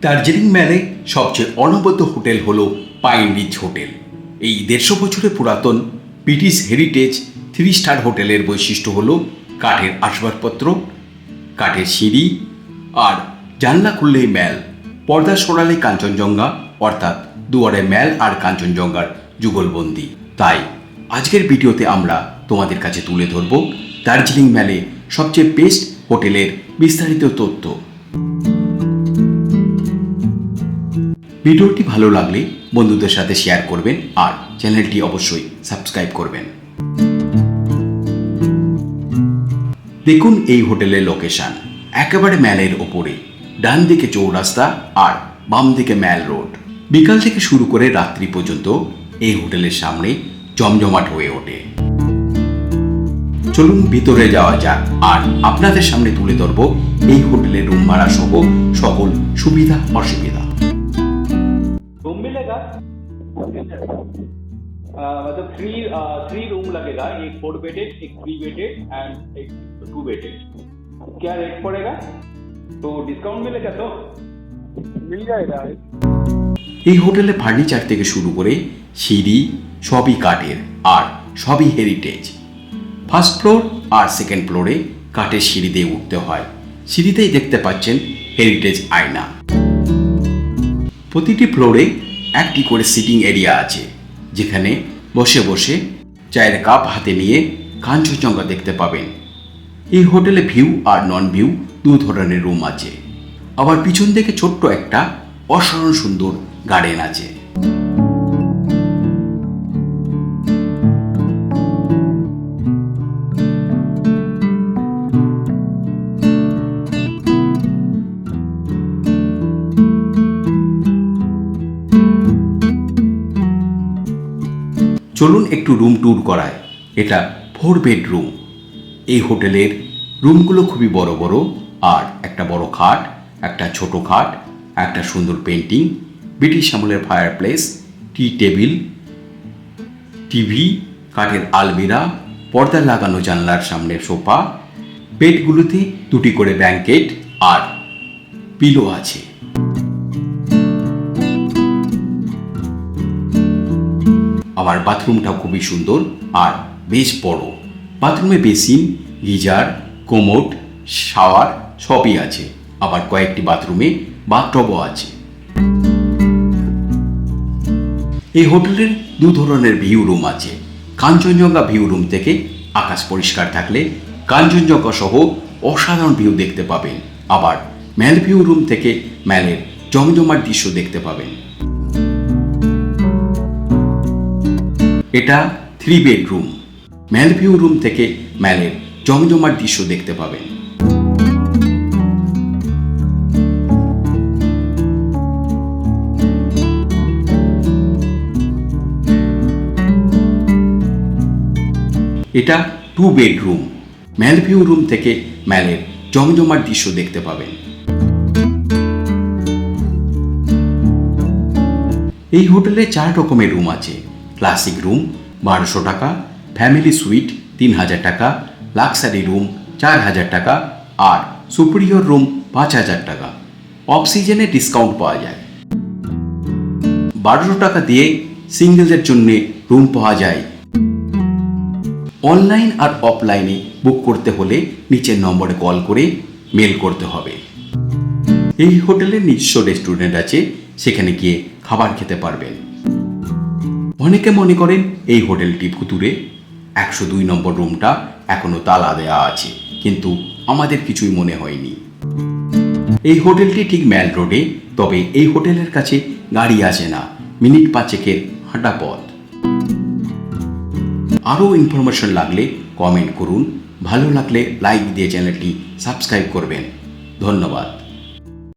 দার্জিলিং ম্যালে সবচেয়ে অনবদ্য হোটেল হলো পাইন রিচ হোটেল। এই দেড়শো বছরের পুরাতন ব্রিটিশ হেরিটেজ থ্রি স্টার হোটেলের বৈশিষ্ট্য হলো কাঠের আসবাবপত্র, কাঠের সিঁড়ি আর জানলা খুললেই ম্যাল, পর্দা সরালে কাঞ্চনজঙ্ঘা, অর্থাৎ দুয়ারে ম্যাল আর কাঞ্চনজঙ্ঘার যুগলবন্দি। তাই আজকের ভিডিওতে আমরা তোমাদের কাছে তুলে ধরব দার্জিলিং ম্যালে সবচেয়ে বেস্ট হোটেলের বিস্তারিত তথ্য। ভিডিওটি ভালো লাগলে বন্ধুদের সাথে শেয়ার করবেন আর চ্যানেলটি অবশ্যই সাবস্ক্রাইব করবেন। দেখুন এই হোটেলের লোকেশান একেবারে ম্যালের ওপরে। ডান দিকে চৌরাস্তা আর বাম দিকে ম্যাল রোড। বিকাল থেকে শুরু করে রাত্রি পর্যন্ত এই হোটেলের সামনে জমজমাট হয়ে ওঠে। চলুন ভিতরে যাওয়া যাক আর আপনাদের সামনে তুলে ধরব এই হোটেলের রুম ভাড়া সহ সকল সুবিধা অসুবিধা मतलब थ्री थ्री रूम लगेगा एक फोर बेडेड एक थ्री बेडेड एंड एक टू बेडेड क्या रेट पड़ेगा तो डिस्काउंट मिलेगा तो मिल जाएगा এই হোটেলে ফার্নিচার থেকে শুরু করে সিঁড়ি সবই কাঠের আর সবই হেরিটেজ ফার্স্ট ফ্লোর আর সেকেন্ড ফ্লোরে কাঠের সিঁড়ি দিয়ে উঠতে হয় সিঁড়িতেই দেখতে পাচ্ছেন হেরিটেজ আয়না প্রতিটি ফ্লোরে একটি করে সিটিং এরিয়া আছে, যেখানে বসে বসে চায়ের কাপ হাতে নিয়ে কাঞ্চনজঙ্ঘা দেখতে পাবেন। এই হোটেলে ভিউ আর নন ভিউ দু ধরনের রুম আছে। আবার পিছন থেকে ছোট্ট একটা অসাধারণ সুন্দর গার্ডেন আছে। চলুন একটু রুম ট্যুর করায় এটা ফোর বেডরুম এই হোটেলের রুমগুলো খুবই বড় বড়, আর একটা বড় খাট, একটা ছোট খাট, একটা সুন্দর পেন্টিং ব্রিটিশ আমলের fireplace tea table TV কাঠের আলমিরা, পর্দা লাগানো জানলার সামনে সোফা, বেডগুলোতে দুটি করে ব্ল্যাঙ্কেট আর পিলো আছে। আবার বাথরুমটাও খুবই সুন্দর আর বেশ বড়। বাথরুমে বেসিন, গিজার, কোমোট, শাওয়ার সবই আছে। আবার কয়েকটি বাথরুমে বাথটবও আছে। এই হোটেলের দু ধরনের ভিউ রুম আছে। কাঞ্চনজঙ্ঘা ভিউ রুম থেকে আকাশ পরিষ্কার থাকলে কাঞ্চনজঙ্ঘা সহ অসাধারণ ভিউ দেখতে পাবেন। আবার ম্যাল ভিউ রুম থেকে ম্যালের জমজমাট দৃশ্য দেখতে পাবেন। এটা three bedroom mall view room থেকে ম্যালের জমজমার দৃশ্য দেখতে পাবেন। এটা two bedroom mall view room থেকে ম্যালের জমজমার দৃশ্য দেখতে পাবেন। এই হোটেলে চার রকমের রুম আছে। ক্লাসিক রুম, বারোশো টাকা, ফ্যামিলি সুইট তিন হাজার টাকা, লাক্সারি রুম চার হাজার টাকা, আর সুপিরিয়র রুম পাঁচ হাজার টাকা। অক্সিজেনে ডিসকাউন্ট পাওয়া যায়। বারোশো টাকা দিয়ে সিঙ্গেলদের জন্য রুম পাওয়া যায়। অনলাইন আর অফলাইনে বুক করতে হলে নিচের নম্বরে কল করে মেল করতে হবে। এই হোটেলের নিজস্ব রেস্টুরেন্ট আছে, সেখানে গিয়ে খাবার খেতে পারবেন। অনেকে মনে করেন এই হোটেলটি ভুতুরে একশো দুই নম্বর রুমটা এখনও তালা দেওয়া আছে, কিন্তু আমাদের কিছুই মনে হয়নি। এই হোটেলটি ঠিক ম্যাল রোডে, তবে এই হোটেলের কাছে গাড়ি আসে না, মিনিট পাঁচেকের হাঁটা পথ। আরও ইনফরমেশন লাগলে কমেন্ট করুন, ভালো লাগলে লাইক দিয়ে চ্যানেলটি সাবস্ক্রাইব করবেন। ধন্যবাদ।